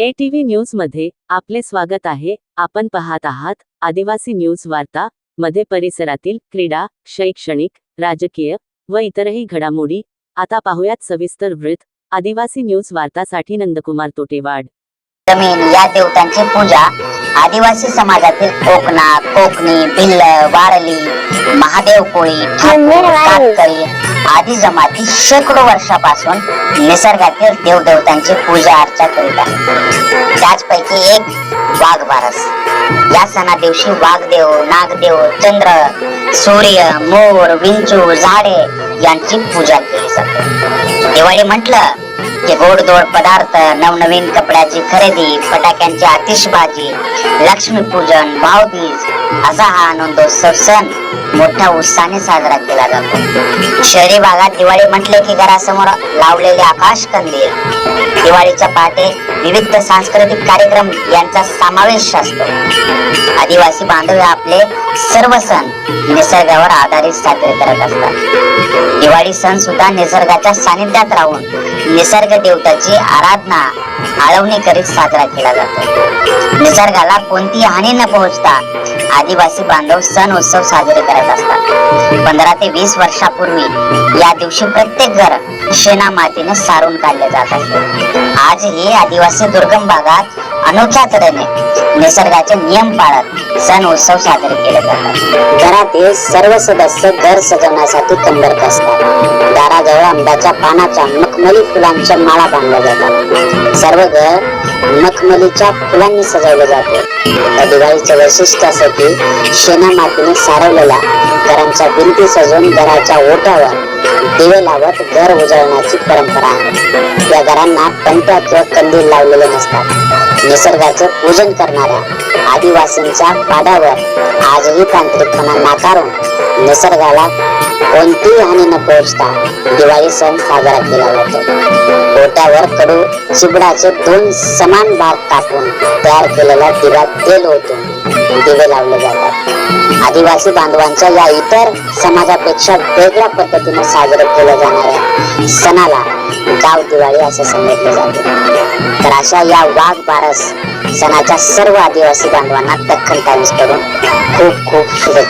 ए TV न्यूजमध्ये आपले स्वागत आहे. आपण पाहत आहात आदिवासी न्यूज वार्ता मध्ये परिसरातील क्रीडा शैक्षणिक राजकीय व इतरही घडामोडी. आता पाहुयात सविस्तर वृत्त. आदिवासी न्यूज वार्तासाठी नंदकुमार तोटेवाड. जमीन या देवतांची पूजा. आदिवासी समाजातील कोकणा कोकणी भिल्ल वारली महादेव कोळी कातकरी आदी जमाती शेकडो वर्षापासून निसर्गातील देवदेवतांची पूजा अर्चा करीत आहे. त्याचपैकी एक वाघबारस. या सणा दिवशी वाघदेव नागदेव चंद्र सूर्य मोर विंचू झाडे यांची पूजा केली जाते. दिवाळी म्हटलं की गोडधोड पदार्थ नवनवीन कपड्याची खरेदी फटाक्यांची आतिषबाजी लक्ष्मीपूजन भाऊबीज असा हा आनंदोत्सव सण मोठ्या उत्साहाने साजरा केला जातो. शहरी भागात दिवाळी म्हटले की घरासमोर लावलेले आकाश कंदील. दिवाळीच्या पहाटे विविध सांस्कृतिक कार्यक्रम यांचा समावेश असतो. आदिवासी बांधव आपले सर्व सण निसर्गावर आधारित साजरे करत असतात. दिवाळी सण सुद्धा निसर्गाच्या सानिध्यात राहून निसर्ग देवताची आराधना आळवणी करीत साजरा केला जातो. निसर्गाला कोणती हानी न पोहोचता आदिवासी बांधव सण उत्सव साजरे करत असतात. पंधरा ते वीस वर्षापूर्वी या दिवशी प्रत्येक घर शेणा मातीने सारून काढले जात असते आजही आदिवासी दुर्गम भागात अनोख्या तऱ्हेने निसर्गाचे नियम पाळत सण उत्सव साजरे केले जातात. घरातील सर्व सदस्य घर सजवण्यासाठी कंबर कसतात दारा आंब्याच्या पानाच्या मखमली फुलांच्या माळा बांधल्या जातात. सर्व घर मखमलीच्या फुलांनी सजवलं जाते. या दिवाळीचे वैशिष्ट्य असं की शेणा मातीने सारवलेल्या घरांच्या भिंती सजवून घराच्या ओट्यावर दिवे लावत घर उजळण्याची परंपरा आहे. या घरांना पंट्या किंवा कंदील लावलेले नसतात. निसर्गाचे पूजन करणाऱ्या आदिवासींच्या पाडावर आजही तांत्रिकपणा नाकारून निसर्गाला कोणतीही हानी न पोहोचता दिवाळी सण साजरा केला जातो. ओट्यावर कडू चिबडाचे दोन समान भाग कापून तयार केलेल्या दिवा तेल होतो दिवे लावले जातात. आदिवासी बांधवांच्या या इतर समाजापेक्षा वेगळ्या पद्धतीने साजरे केल्या जाणाऱ्या सणाला गाव दिवाळी असे सांगितले जाते. तर अशा या वाघ बारस सणाच्या सर्व आदिवासी बांधवांना दख्खन टाइम्स करून खूप खूप शुभेच्छा.